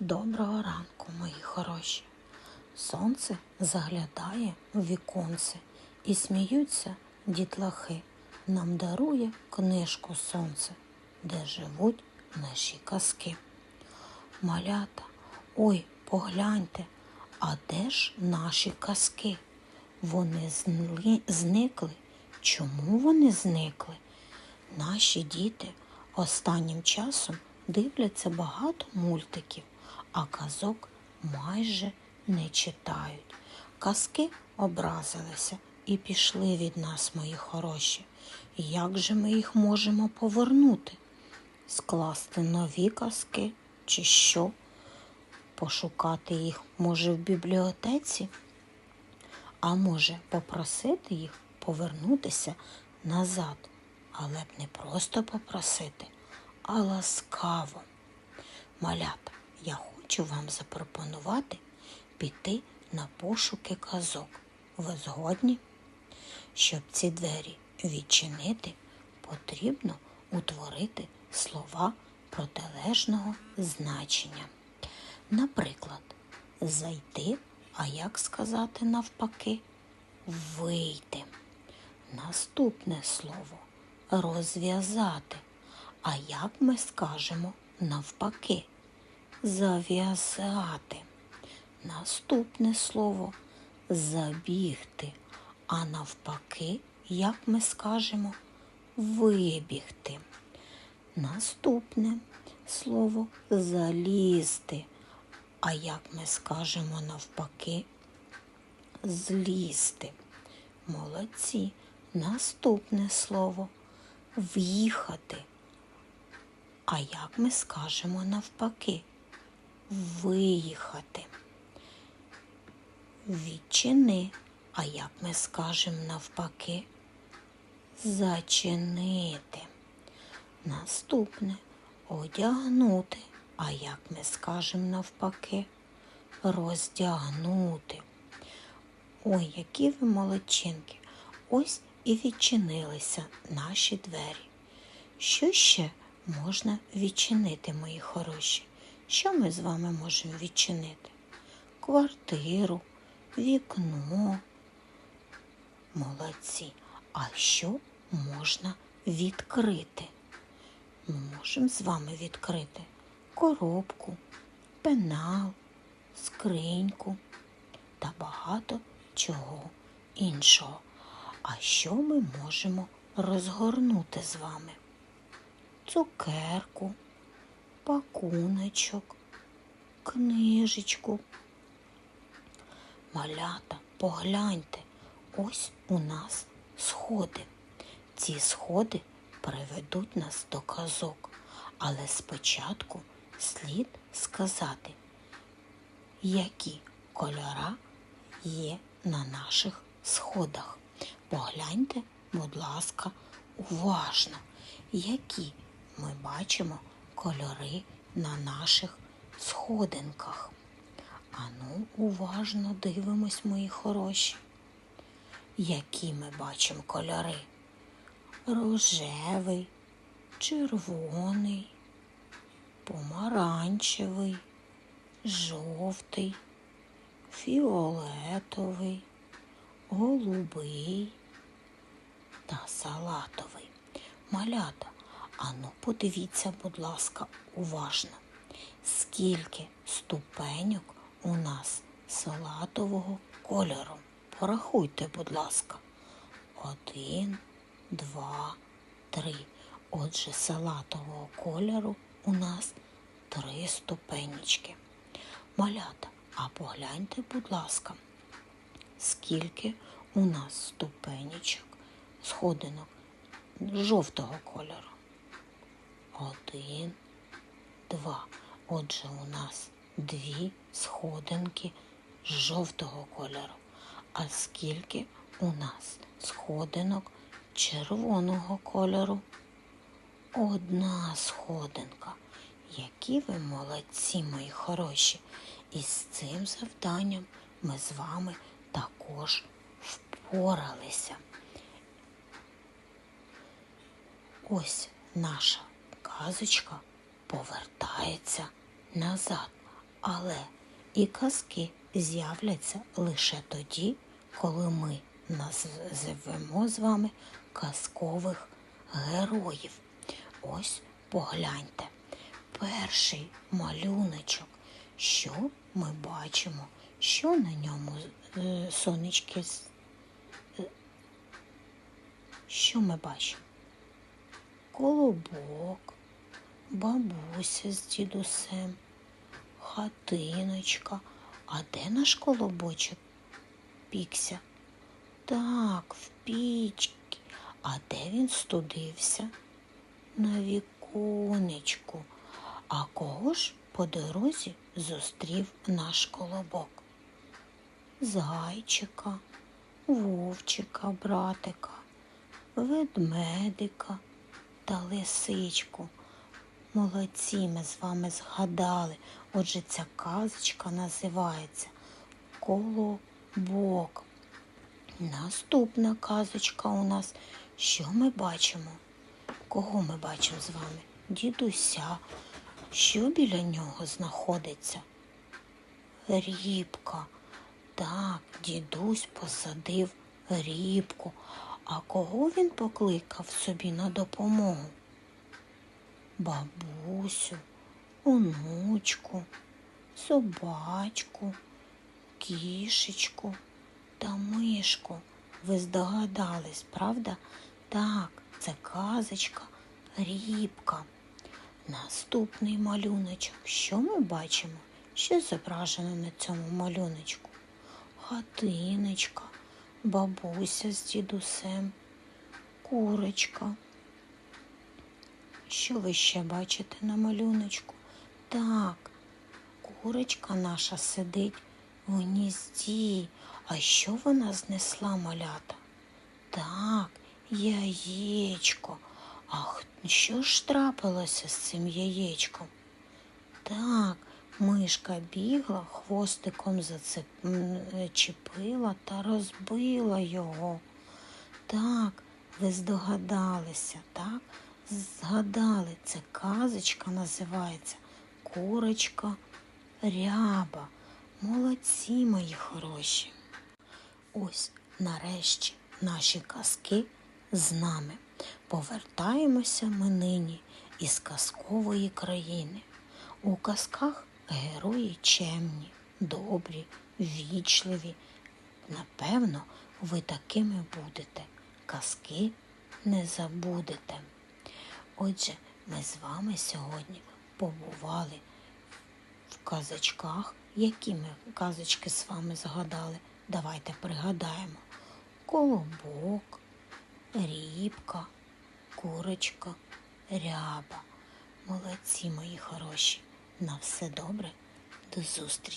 Доброго ранку, мої хороші. Сонце заглядає у віконце і сміються дітлахи. Нам дарує книжку сонце, де живуть наші казки. Малята, ой, погляньте, а де ж наші казки? Вони зни- зникли. Чому вони зникли? Наші діти останнім часом дивляться багато мультиків, а казок майже не читають. Казки образилися і пішли від нас, мої хороші. Як же ми їх можемо повернути? Скласти нові казки чи що? Пошукати їх, може, в бібліотеці? А може, попросити їх повернутися назад, але б не просто попросити, а ласкаво. Малята, я хочу вам запропонувати піти на пошуки казок. Ви згодні? Щоб ці двері відчинити, потрібно утворити слова протилежного значення. Наприклад, зайти, а як сказати навпаки, вийти. Наступне слово розв'язати. А як ми скажемо навпаки? Зав'язати. Наступне слово забігти. А навпаки, як ми скажемо вибігти. Наступне слово залізти. А як ми скажемо навпаки злізти. Молодці. Наступне слово в'їхати. А як ми скажемо навпаки? Виїхати. Відчини. А як ми скажемо навпаки? Зачинити. Наступне одягнути. А як ми скажемо навпаки? Роздягнути. Ой, які ви молодчинки. Ось і відчинилися наші двері. Що ще можна відчинити, мої хороші? Що ми з вами можемо відчинити? Квартиру, вікно. Молодці. А що можна відкрити? Ми можемо з вами відкрити коробку, пенал, скриньку та багато чого іншого. А що ми можемо розгорнути з вами? Цукерку, пакуночок, книжечку. Малята, погляньте, ось у нас сходи. Ці сходи приведуть нас до казок, але спочатку слід сказати, які кольора є на наших сходах. Погляньте, будь ласка, уважно, які ми бачимо кольори на наших сходинках. Ану, уважно дивимось, мої хороші. Які ми бачимо кольори? Рожевий, червоний, помаранчевий, жовтий, фіолетовий, голубий та салатовий. Малята, ану подивіться, будь ласка, уважно, скільки ступеньок у нас салатового кольору. Порахуйте, будь ласка. Один, два, три. Отже, салатового кольору у нас три ступенечки. Малята, а погляньте, будь ласка, скільки у нас ступенечок, сходинок жовтого кольору. Один, два. Отже, у нас дві сходинки жовтого кольору. А скільки у нас сходинок червоного кольору? Одна сходинка. Які ви молодці, мої хороші. І з цим завданням ми з вами також впоралися. Ось наша казочка повертається назад. Але і казки з'являться лише тоді, коли ми називемо з вами казкових героїв. Ось погляньте. Перший малюночок. Що ми бачимо? Що на ньому е, сонечки? е, Що ми бачимо? Колобок, бабуся з дідусем, хатиночка. А де наш колобочок? Пікся. Так, в пічці. А де він студився? На віконечку. А кого ж по дорозі зустрів наш колобок? Зайчика, вовчика, братика, ведмедика та лисичку. Молодці, ми з вами згадали. Отже, ця казочка називається Колобок. Наступна казочка у нас. Що ми бачимо? Кого ми бачимо з вами? Дідуся. Що біля нього знаходиться? Рібка. Так, дідусь посадив рібку. А кого він покликав собі на допомогу? Бабусю, онучку, собачку, кішечку та мишку. Ви здогадались, правда? Так, це казочка Рібка. Наступний малюночок. Що ми бачимо? Що зображено на цьому малюночку? Хатиночка, бабуся з дідусем, курочка. Що ви ще бачите на малюночку? Так, курочка наша сидить в гнізді. А що вона знесла малята? Так, яєчко. А що ж трапилося з цим яєчком? Так, мишка бігла, хвостиком зачепила та розбила його. Так, ви здогадалися, так? Згадали, це казочка називається Курочка ряба. Молодці, мої хороші. Ось нарешті наші казки з нами. Повертаємося ми нині із казкової країни. У казках герої чемні, добрі, вічливі. Напевно, ви такими будете. Казки не забудете. Отже, ми з вами сьогодні побували в казочках. Які ми казочки з вами згадали? Давайте пригадаємо. Колобок, рібка, курочка, ряба. Молодці, мої хороші. На все добре. До зустрічі.